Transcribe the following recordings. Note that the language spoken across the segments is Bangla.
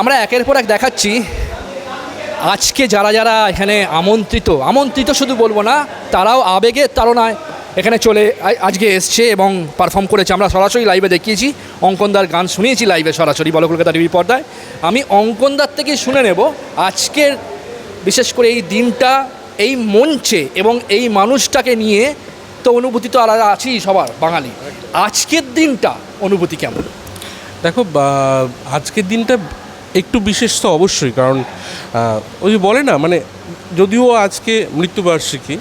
আমরা একের পর এক দেখাচ্ছি। আজকে যারা যারা এখানে আমন্ত্রিত আমন্ত্রিত শুধু বলব না, তারাও আবেগের তাড়নায় এখানে চলে আজকে এসছে এবং পারফর্ম করেছে। আমরা সরাসরি লাইভে দেখিয়েছি। অঙ্কনদার গান শুনিয়েছি লাইভে সরাসরি বলো কলকাতা টিভি পর্দায়। আমি অঙ্কনদার থেকে শুনে নেব আজকের বিশেষ করে এই দিনটা, এই মঞ্চে এবং এই মানুষটাকে নিয়ে তো অনুভূতি তো আলাদা আছেই সবার বাঙালি। আজকের দিনটা অনুভূতি কেমন? দেখো আজকের দিনটা একটু বিশেষ তো অবশ্যই, কারণ ওই যে বলে না মানে যদিও আজকে মৃত্যুবার্ষিকী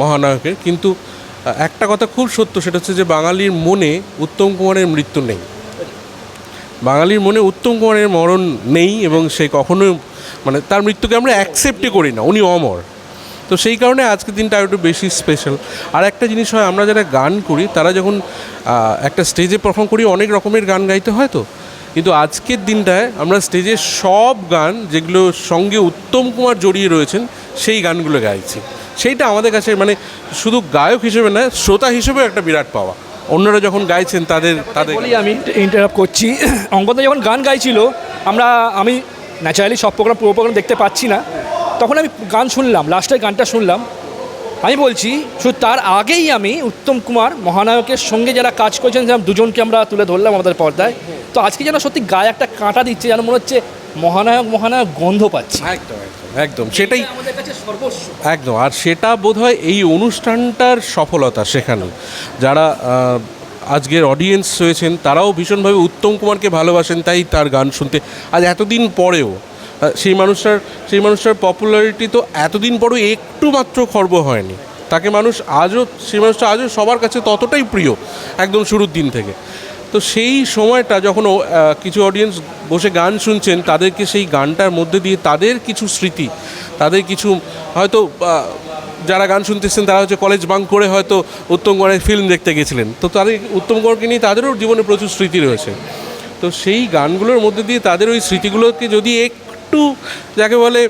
মহানায়কের, কিন্তু একটা কথা খুব সত্য, সেটা হচ্ছে যে বাঙালির মনে উত্তম কুমারের মৃত্যু নেই। বাঙালির মনে উত্তম কুমারের মরণ নেই, এবং সে কখনোই মানে তার মৃত্যুকে আমরা অ্যাকসেপ্টই করি না, উনি অমর। তো সেই কারণে আজকের দিনটা একটু বেশি স্পেশাল আর একটা জিনিস হয়, আমরা যারা গান করি, তারা যখন একটা স্টেজে পারফর্ম করি, অনেক রকমের গান গাইতে হয় তো। কিন্তু আজকের দিনটায় আমরা স্টেজে সব গান যেগুলোর সঙ্গে উত্তম কুমার জড়িয়ে রয়েছেন, সেই গানগুলো গাইছি। সেইটা আমাদের কাছে মানে শুধু গায়ক হিসেবে না শ্রোতা হিসেবেও একটা বিরাট পাওয়া। অন্যরা যখন গাইছেন, তাদের তাদের আমি ইন্টারাপ্ট করছি। অঙ্কনদা যখন গান গাইছিল, আমরা, আমি ন্যাচারালি সব প্রোগ্রাম, পুরো প্রোগ্রাম দেখতে পাচ্ছি না। তখন আমি গান শুনলাম লাস্টের গানটা শুনলাম। আমি বলছি, শুধু তার আগেই আমি উত্তম কুমার মহানায়কের সঙ্গে যারা কাজ করেছেন দুজনকে আমরা তুলে ধরলাম আমাদের পর্দায়। তো আজকে যেন সত্যি গায়ে একটা কাঁটা দিচ্ছে যেন মনে হচ্ছে মহানায়ক মহানায়ক গন্ধ পাচ্ছি। একদম একদম একদম। সেটাই আমাদের কাছে সর্বস্ব। একদম আর সেটা বোধহয় এই অনুষ্ঠানটার সফলতা সেখানে যারা আজকের অডিয়েন্স রয়েছেন তারাও ভীষণভাবে উত্তম কুমারকে ভালোবাসেন তাই তার গান শুনতে। আজ এতদিন পরেও সেই মানুষটার সেই মানুষটার পপুলারিটি তো এতদিন পরেও একটু মাত্র খর্ব হয়নি। তাকে মানুষ আজও সেই মানুষটা আজও সবার কাছে ততটাই প্রিয় একদম শুরুর দিন থেকে। তো সেই সময়টা যখন কিছু অডিয়েন্স বসে গান শুনছেন, তাদেরকে সেই গানটার মধ্যে দিয়ে তাদের কিছু স্মৃতি, তাদের কিছু, হয়তো যারা গান শুনতেছেন, তারা হচ্ছে কলেজ বাঙ্ক করে হয়তো উত্তম ফিল্ম দেখতে গেছিলেন। তো তাদের, উত্তম নিয়ে তাদেরও জীবনে প্রচুর স্মৃতি রয়েছে। তো সেই গানগুলোর মধ্যে দিয়ে তাদের ওই স্মৃতিগুলোকে যদি একটু, যাকে বলে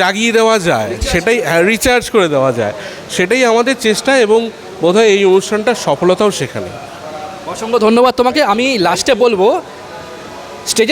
জাগিয়ে দেওয়া যায়, সেটাই রিচার্জ করে দেওয়া যায়, সেটাই আমাদের চেষ্টা এবং বোধহয় এই অনুষ্ঠানটার সফলতাও সেখানে। অসংখ্য ধন্যবাদ তোমাকে। আমি লাস্টে বলব স্টেজে